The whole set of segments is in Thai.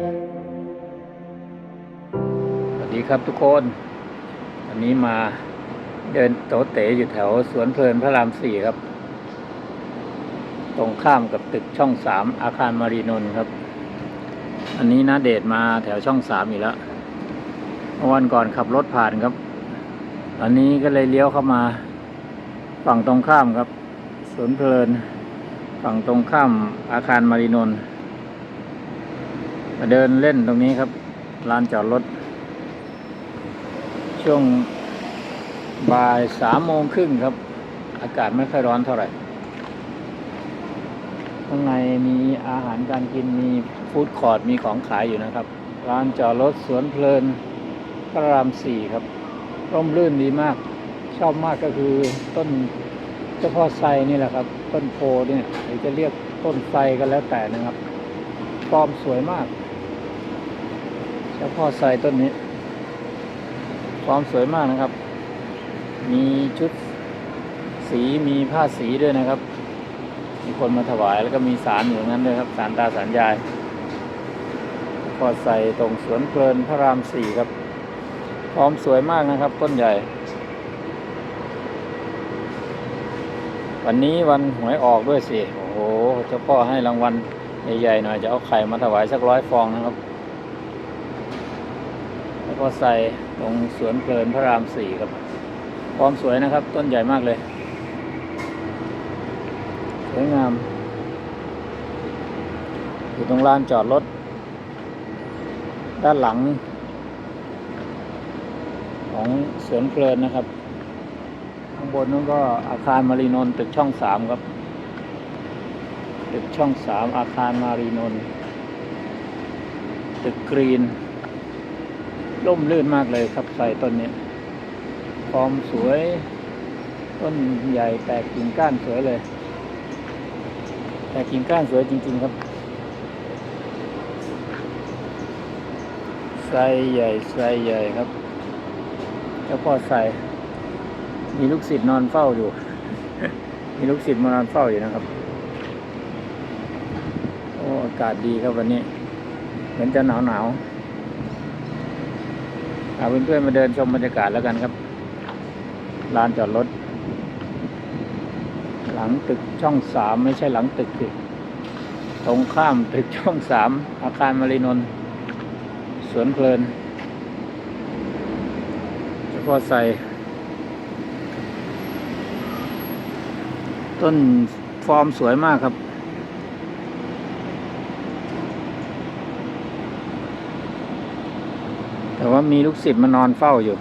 สวัสดีครับทุกคนวันนี้มาเดินโตเต๋อยู่แถวสวนเพลินพระรามสี่ครับ ตรงข้ามกับตึกช่องสามอาคารมารีนนท์ครับ อันนี้นะเดชมาแถวช่องสามอีกแล้ววันก่อนขับรถผ่านครับ อันนี้ก็เลยเลี้ยวเข้ามา ฝั่งตรงข้ามครับสวนเพลิน ฝั่งตรงข้ามอาคารมารีนนท์ มาเดินเล่นตรงนี้ครับ ลานจอดรถ ช่วงบ่ายสามโมงครึ่งครับ อากาศไม่ค่อยร้อนเท่าไหร่ ข้างในมีอาหารการกินมีฟู้ดคอร์ทมีของขายอยู่นะครับ ร้านจอดรถสวนเพลินพระรามสี่ครับ ร่มรื่นดีมาก ชอบมากก็คือต้นเจ้าพ่อไทรนี่แหละครับ ต้นโพเนี่ยหรือจะเรียกต้นไทรก็แล้วแต่นะครับฟอร์มสวยมาก จ้าพ่อไทรต้นนี้ ความสวยมากนะครับ มีชุดสีมีผ้าสีด้วยนะครับ มีคนมาถวายแล้วก็มีสารอยู่ตรงนั้นด้วยครับสารตาสารยายพ่อใส่ตรงสวนเพลินพระรามสี่ครับพร้อมสวยมากนะครับ ต้นใหญ่ วันนี้วันหวยออกด้วยสิ โอ้โหเจ้าพ่อให้รางวัลใหญ่ๆหน่อยจะเอาไข่มาถวายสักร้อยฟองนะครับ แล้วก็ใส่ตรงสวนเพลินพระรามสี่ครับความสวยนะครับ ต้นใหญ่มากเลย สวยงาม อยู่ตรงลานจอดรถ ด้านหลัง ของสวนเพลินนะครับ ข้างบนนั้นก็อาคารมารีนนตึกช่องสามครับ ตึกช่องสามอาคารมารีนนตึกกรีน ร่มรื่นมากเลยครับใส่ต้นนี้ฟอร์มสวย ต้นใหญ่แตกกิ่งก้านสวยเลย แตกกิ่งก้านสวยจริง ๆ ครับไซใหญ่ไซใหญ่ครับเจ้าพ่อไซมีลูกศิษย์นอนเฝ้าอยู่ มีลูกศิษย์มานอนเฝ้าอยู่นะครับ โอ้อากาศดีครับวันนี้ เหมือนจะหนาวหนาว เอาเพื่อนๆมาเดินชมบรรยากาศแล้วกันครับลานจอดรถ หลังตึกช่องสามไม่ใช่หลังตึกสิตรงข้ามตึกช่องสามอาคารมารีนนท์สวนเพลินเฉพาะใส่ต้นฟอร์มสวยมากครับ แต่ ว่ามีลูกศิษย์มานอนเฝ้าอยู่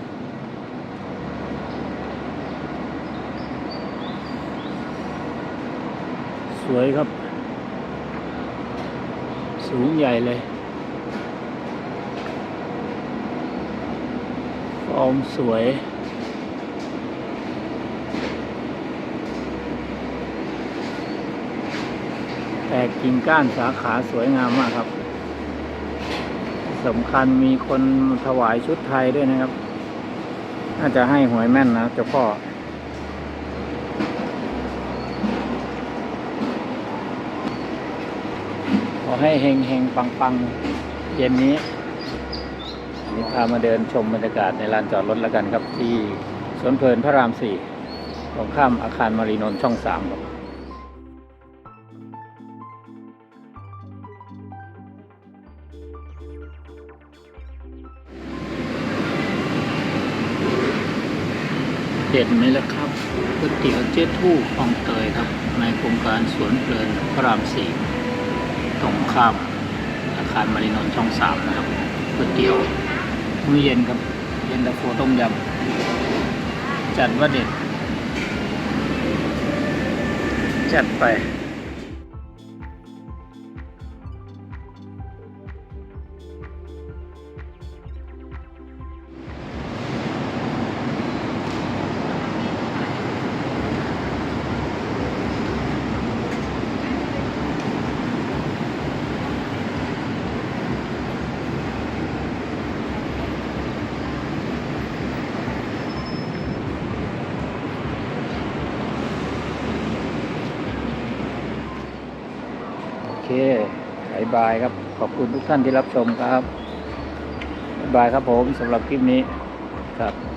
สวยครับ สูงใหญ่เลยฟอร์มสวยแตกกิ่งก้านสาขาสวยงามมากครับ สำคัญมีคนถวายชุดไทยด้วยนะครับ น่าจะให้หวยแม่นนะเจ้าพ่อขอให้เฮงเฮงปังปังเย็นนี้นี้พามาเดินชมบรรยากาศในลานจอดรถแล้วกันครับที่สวนเพลินพระรามสี่ตรงข้ามอาคารมารีนนท์ช่องสามครับ เด็ดไหมล่ะครับก๋วยเตี๋ยวเจ๊ทู่คลองเตยครับ ในโครงการสวนเพลินพระรามสี่ตรงข้ามอาคารมารินนท์ช่องสามนะครับก๋วยเตี๋ยวมื้อเย็นครับเย็นตาโฟต้มยำจัดว่าเด็ด จัดไป เคบายบายครับ ขอบคุณทุกท่านที่รับชมครับบายครับผมสำหรับคลิปนี้ครับ